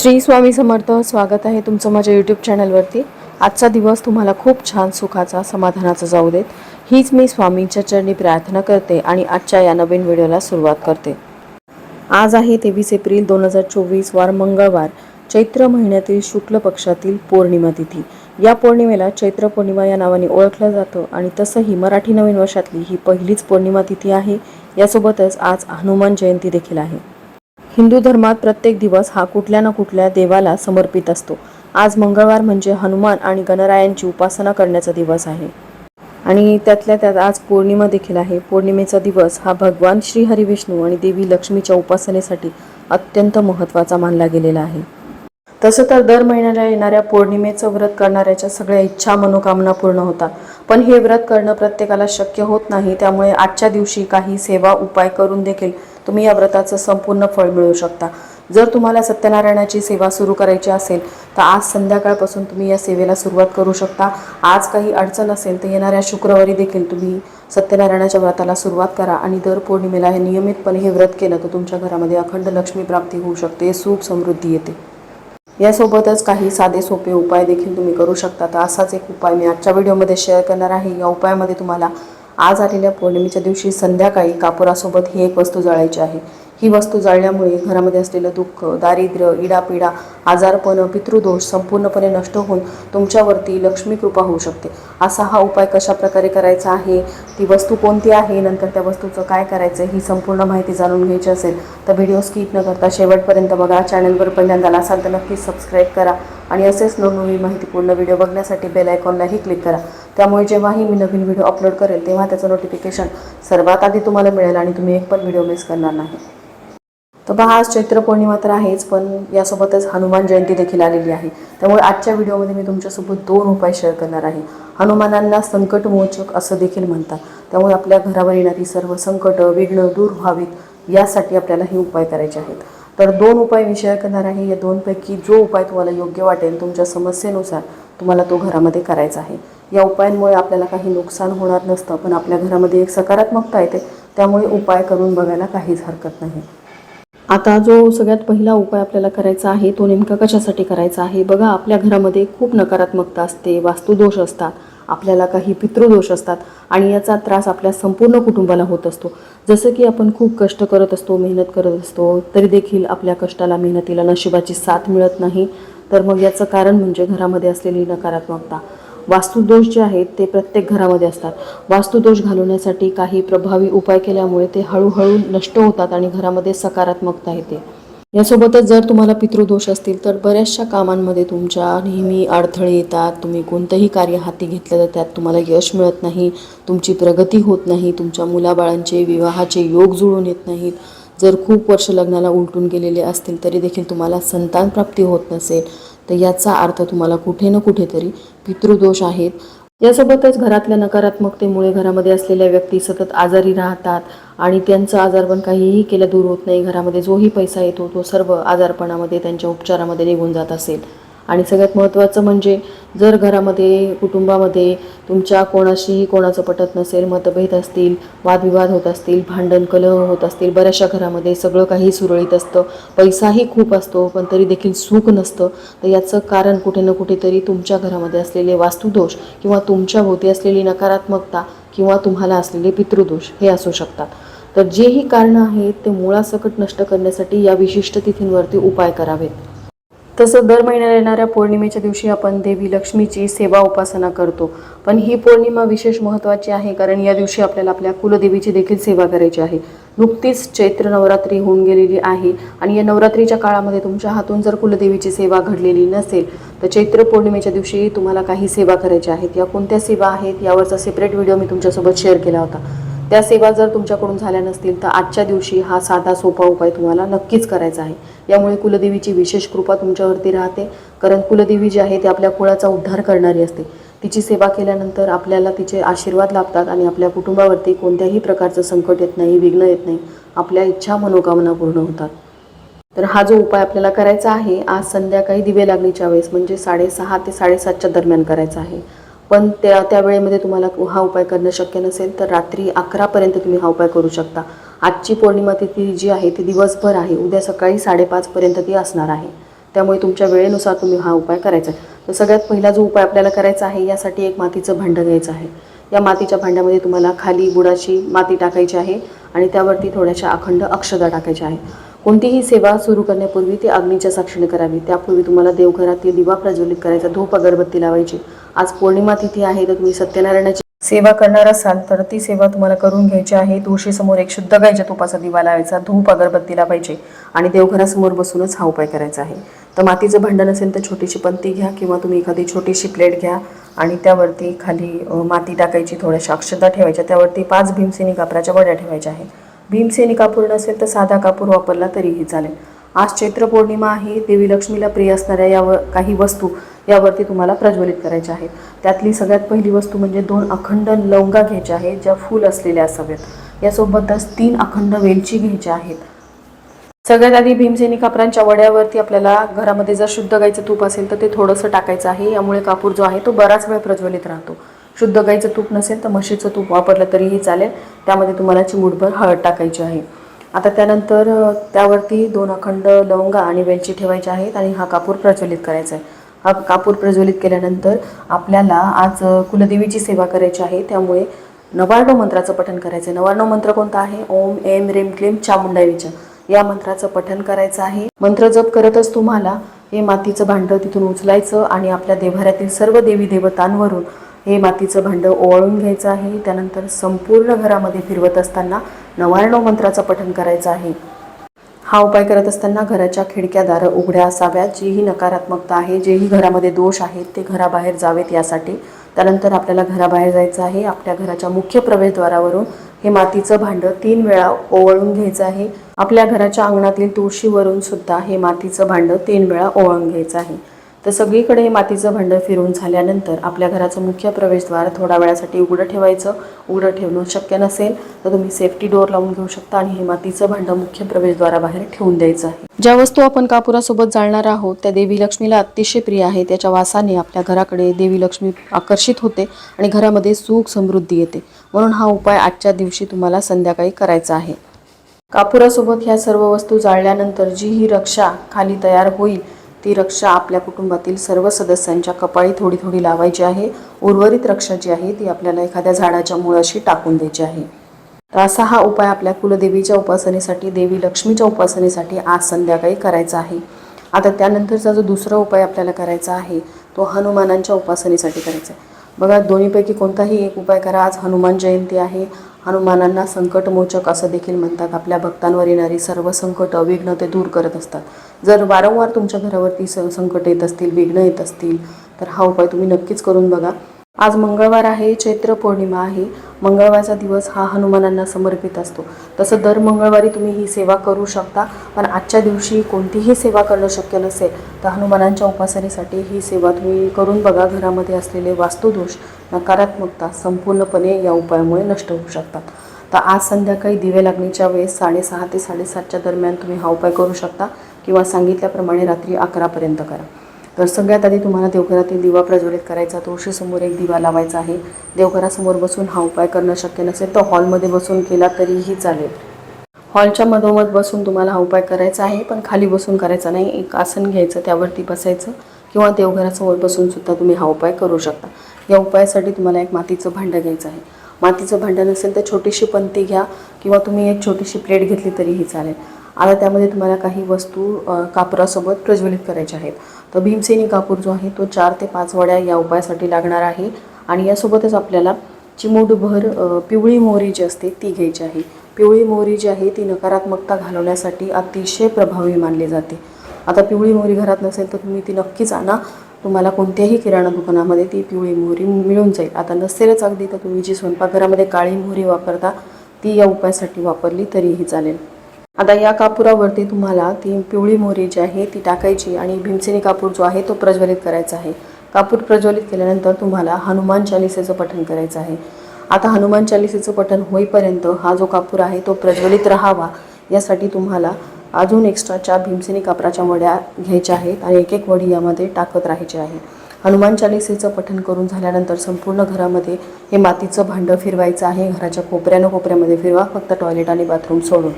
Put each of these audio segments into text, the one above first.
श्री स्वामी समर्थ स्वागत आहे तुमचं माझ्या यूट्यूब चॅनलवरती आजचा दिवस तुम्हाला खूप छान सुखाचा समाधानाचा जाऊ देत. हीच मी स्वामींच्या चरणी प्रार्थना करते आणि आजच्या या नवीन व्हिडिओला सुरुवात करते. आज आहे तेवीस एप्रिल दोन हजार चोवीस वार मंगळवार. चैत्र महिन्यातील शुक्ल पक्षातील पौर्णिमा तिथी. या पौर्णिमेला चैत्र पौर्णिमा या नावाने ओळखलं जातं आणि तसंही मराठी नवीन वर्षातली ही पहिलीच पौर्णिमा तिथी आहे. यासोबतच आज हनुमान जयंती देखील आहे. हिंदू धर्मात प्रत्येक दिवस हा कुठल्या ना कुठल्या देवाला समर्पित असतो. आज मंगळवार म्हणजे हनुमान आणि गणरायांची उपासना करण्याचा दिवस आहे. आणि त्यातल्या त्यात आज पौर्णिमा देखील आहे. पौर्णिमेचा दिवस हा भगवान श्री हरिविष्णू आणि देवी लक्ष्मीच्या उपासनेसाठी अत्यंत महत्त्वाचा मानला गेलेला आहे. तसं तर दर महिन्याला येणाऱ्या पौर्णिमेचं व्रत करणाऱ्याच्या सगळ्या इच्छा मनोकामना पूर्ण होतात. पण हे व्रत करणं प्रत्येकाला शक्य होत नाही. त्यामुळे आजच्या दिवशी काही सेवा उपाय करून देखील तुम्ही या व्रताचं संपूर्ण फळ मिळवू शकता. जर तुम्हाला सत्यनारायणाची सेवा सुरू करायची असेल तर आज संध्याकाळपासून तुम्ही या सेवेला सुरुवात करू शकता. आज काही अडचण असेल तर येणाऱ्या शुक्रवारी देखील तुम्ही सत्यनारायणाच्या व्रताला सुरुवात करा आणि दर पौर्णिमेला हे नियमितपणे हे व्रत केलं तर तुमच्या घरामध्ये अखंड लक्ष्मी प्राप्ती होऊ शकते सुख समृद्धी येते. यासोबतच काही साधे सोपे उपाय देखील तुम्ही करू शकता. तर असाच एक उपाय मी आजच्या व्हिडिओमध्ये शेअर करणार आहे. या उपायामध्ये तुम्हाला आज आलेल्या पौर्णिमेच्या दिवशी संध्याकाळी कापुरासोबत ही एक वस्तू जाळायची आहे. ही वस्तू जाळल्यामुळे घरामध्ये असलेलं दुःख दारिद्र्य इडापिडा आजारपण पितृदोष संपूर्णपणे नष्ट होऊन तुमच्यावरती लक्ष्मी कृपा होऊ शकते. असा हा उपाय कशा प्रकारे करायचा आहे? ती वस्तू कोणती आहे? नंतर त्या वस्तूचं काय करायचं? ही संपूर्ण माहिती जाणून घ्यायची असेल तर व्हिडिओ स्किप न करता शेवटपर्यंत बघा. चॅनलवर पहिल्यांदा असाल तर नक्कीच सबस्क्राईब करा आणि असेच नवनवी माहितीपूर्ण व्हिडिओ बघण्यासाठी बेल आयकॉनलाही क्लिक करा. त्यामुळे जेव्हाही मी नवीन व्हिडिओ अपलोड करेल तेव्हा त्याचं नोटिफिकेशन सर्वात आधी तुम्हाला मिळेल आणि तुम्ही एक पण व्हिडिओ मिस करणार नाही. तर पहा आज चैत्र पौर्णिमा तर आहेच पण यासोबतच हनुमान जयंती देखील आलेली आहे. त्यामुळे आजच्या व्हिडिओमध्ये मी तुमच्यासोबत दोन उपाय शेअर करणार आहे. हनुमानांना संकटमोचक असं देखील म्हणतात. त्यामुळे आपल्या घरावर येणारी सर्व संकट विघ्न दूर व्हावीत यासाठी आपल्याला हे उपाय करायचे आहेत. तर दोन उपाय मी शेअर करणार आहे. या दोनपैकी जो उपाय तुम्हाला योग्य वाटेल तुमच्या समस्येनुसार तुम्हाला तो घरामध्ये करायचा आहे. या उपायांमुळे आपल्याला काही नुकसान होणार नसतं पण आपल्या घरामध्ये एक सकारात्मकता येते. त्यामुळे उपाय करून बघायला काहीच हरकत नाही. आता जो सगळ्यात पहिला उपाय आपल्याला करायचा आहे तो नेमका कशासाठी करायचा आहे? बघा आपल्या घरामध्ये खूप नकारात्मकता असते वास्तुदोष असतात आपल्याला काही पितृदोष असतात आणि याचा त्रास आपल्या संपूर्ण कुटुंबाला होत असतो. जसं की आपण खूप कष्ट करत असतो मेहनत करत असतो तरी देखील आपल्या कष्टाला मेहनतीला नशिबाची साथ मिळत नाही. तर मग याचं कारण म्हणजे घरामध्ये असलेली नकारात्मकता. वास्तुदोष जे आहेत ते प्रत्येक घरामध्ये असतात. वास्तुदोष घालवण्यासाठी काही प्रभावी उपाय केल्यामुळे ते हळूहळू नष्ट होतात आणि घरामध्ये सकारात्मकता येते. यासोबतच जर तुम्हाला पितृदोष असतील तर बऱ्याचशा कामांमध्ये तुमच्या नेहमी अडथळे येतात. तुम्ही कोणतंही कार्य हाती घेतलं तर त्यात तुम्हाला यश मिळत नाही. तुमची प्रगती होत नाही. तुमच्या मुलाबाळांचे विवाहाचे योग जुळून येत नाहीत. जर खूप वर्ष लग्नाला उलटून गेलेले असतील तरी देखील तुम्हाला संतान प्राप्ती होत नसेल. तर याचा अर्थ तुम्हाला कुठे ना कुठेतरी पितृदोष आहेत. यासोबतच घरातल्या नकारात्मकतेमुळे घरामध्ये असलेल्या व्यक्ती सतत आजारी राहतात आणि त्यांचं आजारपण काहीही केलं दूर होत नाही. घरामध्ये जोही पैसा येतो तो सर्व आजारपणामध्ये त्यांच्या उपचारामध्ये निघून जात असेल. आणि सगळ्यात महत्त्वाचं म्हणजे जर घरामध्ये कुटुंबामध्ये तुमच्या कोणाशीही कोणाचं पटत नसेल मतभेद असतील वादविवाद होत असतील भांडण कलह होत असतील बऱ्याचशा घरामध्ये सगळं काही सुरळीत असतं. पैसाही खूप असतो पण तरी देखील सुख नसतं. तर याचं कारण कुठे ना कुठेतरी तुमच्या घरामध्ये असलेले वास्तुदोष किंवा तुमच्या भोवती असलेली नकारात्मकता किंवा तुम्हाला असलेले पितृदोष हे असू शकतात. तर जेही कारणं आहेत ते मुळासकट नष्ट करण्यासाठी या विशिष्ट तिथींवरती उपाय करावेत. तसं दर महिन्याला येणाऱ्या पौर्णिमेच्या दिवशी आपण देवी लक्ष्मीची सेवा उपासना करतो. पण ही पौर्णिमा विशेष महत्त्वाची आहे कारण या दिवशी आपल्याला आपल्या कुलदेवीची देखील सेवा करायची आहे. नुकतीच चैत्र नवरात्री होऊन गेलेली आहे आणि या नवरात्रीच्या काळामध्ये तुमच्या हातून जर कुलदेवीची सेवा घडलेली नसेल तर चैत्र पौर्णिमेच्या दिवशी तुम्हाला काही सेवा करायच्या आहेत. या कोणत्या सेवा आहेत यावरचा सेपरेट व्हिडिओ मी तुमच्यासोबत शेअर केला होता. त्या सेवा जर तुमच्याकडून झाल्या नसतील तर आजच्या दिवशी हा साधा सोपा उपाय तुम्हाला नक्कीच करायचा आहे. यामुळे कुलदेवीची विशेष कृपा तुमच्यावरती राहते. कारण कुलदेवी जी आहे ती आपल्या कुळाचा उद्धार करणारी असते. तिची सेवा केल्यानंतर आपल्याला तिचे आशीर्वाद लाभतात आणि आपल्या कुटुंबावरती कोणत्याही प्रकारचं संकट येत नाही विघ्न येत नाही. आपल्या इच्छा मनोकामना पूर्ण होतात. तर हा जो उपाय आपल्याला करायचा आहे आज संध्याकाळी दिवे लागणीच्या वेळेस म्हणजे साडेसहा ते साडेसातच्या दरम्यान करायचा आहे. पण त्या त्या वेळेमध्ये तुम्हाला हा उपाय करणं शक्य नसेल तर रात्री अकरापर्यंत तुम्ही हा उपाय करू शकता. आजची पौर्णिमा तिथी जी आहे ती दिवसभर आहे. उद्या सकाळी साडेपाचपर्यंत ती असणार आहे. त्यामुळे तुमच्या वेळेनुसार तुम्ही हा उपाय करायचा. आहे तर सगळ्यात पहिला जो उपाय आपल्याला करायचा आहे यासाठी एक मातीचं भांडं घ्यायचं आहे. या मातीच्या भांड्यामध्ये तुम्हाला खाली गुडाची माती टाकायची आहे आणि त्यावरती थोड्याशा अखंड अक्षदा टाकायच्या आहे कोणतीही सेवा सुरू करण्यापूर्वी ती अग्नीच्या साक्षीने करावी. त्यापूर्वी तुम्हाला देवघरातील दिवा प्रज्वलित करायचा धूप अगरबत्ती लावायची. आज पौर्णिमा तिथी आहे तर तुम्ही सत्यनारायणाची सेवा करणार असाल तर ती सेवा तुम्हाला करून घ्यायची आहे. तुळशीसमोर एक शुद्ध गायच्या तुपाचा दिवा लावायचा धूप अगरबत्ती लावायची आणि देवघरासमोर बसूनच हा उपाय करायचा आहे. तर मातीचं भांडण असेल तर छोटीशी पंती घ्या किंवा तुम्ही एखादी छोटीशी प्लेट घ्या आणि त्यावरती खाली माती टाकायची थोड्याशा अक्षता ठेवायच्या. त्यावरती पाच भीमसेनी कापराच्या वड्या ठेवायच्या आहेत. भीमसेनी कापूर नसेल तर साधा कापूर वापरला तरीही चालेल. आज चैत्र पौर्णिमा आहे देवी लक्ष्मीला प्रिय असणाऱ्या यावर काही वस्तू यावरती तुम्हाला प्रज्वलित करायच्या आहेत. त्यातली सगळ्यात पहिली वस्तू म्हणजे दोन अखंड लवंगा घ्यायच्या आहेत ज्या फूल असलेल्या असाव्यात. यासोबतच तीन अखंड वेलची घ्यायच्या आहेत. सगळ्यात आधी भीमसेनी कापरांच्या वड्यावरती आपल्याला घरामध्ये जर शुद्ध गाईचं तूप असेल तर ते थोडंसं टाकायचं आहे. यामुळे कापूर जो आहे तो बराच वेळ प्रज्वलित राहतो. शुद्ध गाईचं तूप नसेल तर म्हशीचं तूप वापरलं तरीही चालेल. त्यामध्ये तुम्हाला चिमूटभर हळद टाकायची आहे. आता त्यानंतर त्यावरती दोन अखंड लवंगा आणि वेलची ठेवायच्या आहेत आणि हा कापूर प्रज्वलित करायचा आहे. हा कापूर प्रज्वलित केल्यानंतर आपल्याला आज कुलदेवीची सेवा करायची आहे. त्यामुळे नवार्णव मंत्राचं पठण करायचं आहे. नवार्णव मंत्र कोणता आहे? ओम एम रेम क्लीम चामुंडाईच्या या मंत्राचं पठण करायचं आहे. मंत्र जप करतच तुम्हाला हे मातीचं भांडं तिथून उचलायचं आणि आपल्या देव्हाऱ्यातील सर्व देवी देवतांवरून हे मातीचं भांडं ओवाळून घ्यायचं आहे. त्यानंतर संपूर्ण घरामध्ये फिरवत असताना नवारणव मंत्राचं पठण करायचं आहे. हा उपाय करत असताना घराच्या खिडक्या दारं उघड्या असाव्यात. जीही नकारात्मकता आहे जेही घरामध्ये दोष आहेत ते घराबाहेर जावेत यासाठी. त्यानंतर आपल्याला घराबाहेर जायचं आहे. आपल्या घराच्या मुख्य प्रवेशद्वारावरून हे मातीचं भांडं तीन वेळा ओवाळून घ्यायचं आहे. आपल्या घराच्या अंगणातील तुळशीवरून सुद्धा हे मातीचं भांडं तीन वेळा ओवाळून घ्यायचं आहे. तर सगळीकडे हे मातीचं भांडं फिरून झाल्यानंतर आपल्या घराचं मुख्य प्रवेशद्वार थोड्या वेळासाठी उघडं ठेवायचं. उघडं ठेवणं शक्य नसेल तर तुम्ही सेफ्टी डोअर लावून घेऊ शकता आणि हे मातीचं भांडं मुख्य प्रवेशद्वाराबाहेर ठेवून द्यायचं आहे. ज्या वस्तू आपण कापुरासोबत जाळणार आहोत त्या देवी लक्ष्मीला अतिशय प्रिय आहे. त्याच्या वासाने आपल्या घराकडे देवी लक्ष्मी आकर्षित होते आणि घरामध्ये सुख समृद्धी येते. म्हणून हा उपाय आजच्या दिवशी तुम्हाला संध्याकाळी करायचा आहे. कापुरासोबत ह्या सर्व वस्तू जाळल्यानंतर जी ही रक्षा खाली तयार होईल ती रक्षा आपल्या कुटुंबातील सर्व सदस्यांच्या कपाळी थोडी थोडी लावायची आहे. उर्वरित रक्षा जी आहे ती आपल्याला एखाद्या झाडाच्या मुळाशी टाकून द्यायची आहे. तर असा हा उपाय आपल्या कुलदेवीच्या उपासनेसाठी देवी लक्ष्मीच्या उपासनेसाठी आज संध्याकाळी करायचा आहे. आता त्यानंतरचा जो दुसरा उपाय आपल्याला करायचा आहे तो हनुमानांच्या उपासनेसाठी करायचा आहे. बघा दोन्हीपैकी कोणताही एक उपाय करा. आज हनुमान जयंती आहे. हनुमानांना संकटमोचक असं देखील म्हणतात. आपल्या भक्तांवर येणारी सर्व संकट विघ्न ते दूर करत असतात. जर वारंवार तुमच्या घरावरती स संकट येत असतील विघ्न येत असतील तर हा उपाय तुम्ही नक्कीच करून बघा. आज मंगळवार आहे चैत्र पौर्णिमा आहे. मंगळवारचा दिवस हा हनुमानांना समर्पित असतो. तसं दर मंगळवारी तुम्ही ही सेवा करू शकता पण आजच्या दिवशी कोणतीही सेवा करणं शक्य नसेल तर हनुमानांच्या उपासनेसाठी ही सेवा तुम्ही करून बघा. घरामध्ये असलेले वास्तुदोष नकारात्मकता संपूर्णपणे या उपायामुळे नष्ट होऊ शकतात. तर आज संध्याकाळी दिवे लागणीच्या वेळेस साडेसहा ते साडेसातच्या दरम्यान तुम्ही हा उपाय करू शकता किंवा सांगितल्याप्रमाणे रात्री अकरापर्यंत करा. तर सगळ्यात आधी तुम्हाला देवघरातील दिवा प्रज्वलित करायचा तुळशीसमोर एक दिवा लावायचा आहे. देवघरासमोर बसून हा उपाय करणं शक्य नसेल तर हॉलमध्ये बसून केला तरीही चालेल. हॉलच्या मधोमध बसून तुम्हाला हा उपाय करायचा आहे पण खाली बसून करायचा नाही. एक आसन घ्यायचं त्यावरती बसायचं किंवा देवघरासमोर बसून सुद्धा तुम्ही हा उपाय करू शकता. या उपायासाठी तुम्हाला एक मातीचं भांडं घ्यायचं आहे. मातीचं भांडं नसेल तर छोटीशी पंती घ्या किंवा तुम्ही एक छोटीशी प्लेट घेतली तरीही चालेल. आता त्यामध्ये तुम्हाला काही वस्तू कापरासोबत प्रज्वलित करायच्या आहेत. तर भीमसेनी कापूर जो आहे तो चार ते पाच वड्या या उपायासाठी लागणार आहे. आणि यासोबतच आपल्याला चिमूटभर पिवळी मोहरी जी असते ती घ्यायची आहे. पिवळी मोहरी जी आहे ती नकारात्मकता घालवण्यासाठी अतिशय प्रभावी मानली जाते. आता पिवळी मोहरी घरात नसेल तर तुम्ही ती नक्कीच आणा. तुम्हाला कोणत्याही किराणा दुकानामध्ये ती पिवळी मोहरी मिळून जाईल. आता नसेलच अगदी तर तुम्ही जी स्वयंपाकघरामध्ये काळी मोहरी वापरता ती या उपायासाठी वापरली तरीही चालेल. आता या कापुरावरती तुम्हाला ती पिवळी मोहरी जी आहे ती टाकायची आणि भीमसेनी कापूर जो आहे तो प्रज्वलित करायचा आहे. कापूर प्रज्वलित केल्यानंतर तुम्हाला हनुमान चालिसेचं पठण करायचं आहे. आता हनुमान चालिसेचं पठण होईपर्यंत हा जो कापूर आहे तो प्रज्वलित राहावा यासाठी तुम्हाला अजून एक्स्ट्राच्या भीमसेनी कापराच्या वड्या घ्यायच्या आहेत आणि एक एक वडी यामध्ये टाकत राहायची आहे. हनुमान चालिसेचं पठण करून झाल्यानंतर संपूर्ण घरामध्ये हे मातीचं भांडं फिरवायचं आहे. घराच्या कोपऱ्यानं कोपऱ्यामध्ये फिरवा फक्त टॉयलेट आणि बाथरूम सोडून.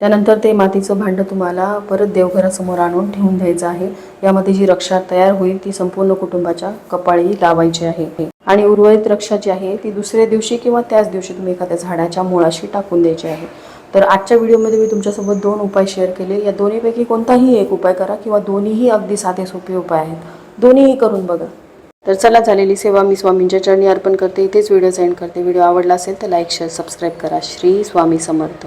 त्यानंतर ते मातीचं भांडं तुम्हाला परत देवघरासमोर आणून ठेवून द्यायचं आहे. यामध्ये जी रक्षा तयार होईल ती संपूर्ण कुटुंबाच्या कपाळी लावायची आहे. आणि उर्वरित रक्षा जी आहे ती दुसऱ्या दिवशी किंवा त्याच दिवशी तुम्ही एखाद्या झाडाच्या मुळाशी टाकून द्यायची आहे. तर आजच्या व्हिडिओमध्ये मी तुमच्यासोबत दोन उपाय शेअर केले. या दोन्हीपैकी कोणताही एक उपाय करा किंवा दोन्हीही अगदी साधे सोपे उपाय आहेत. दोन्हीही करून बघा. तर चला झालेली सेवा मी स्वामींच्या चरणी अर्पण करते. इथेच व्हिडिओ सेंड करते. व्हिडिओ आवडला असेल तर लाईक शेअर सबस्क्राईब करा. श्री स्वामी समर्थ.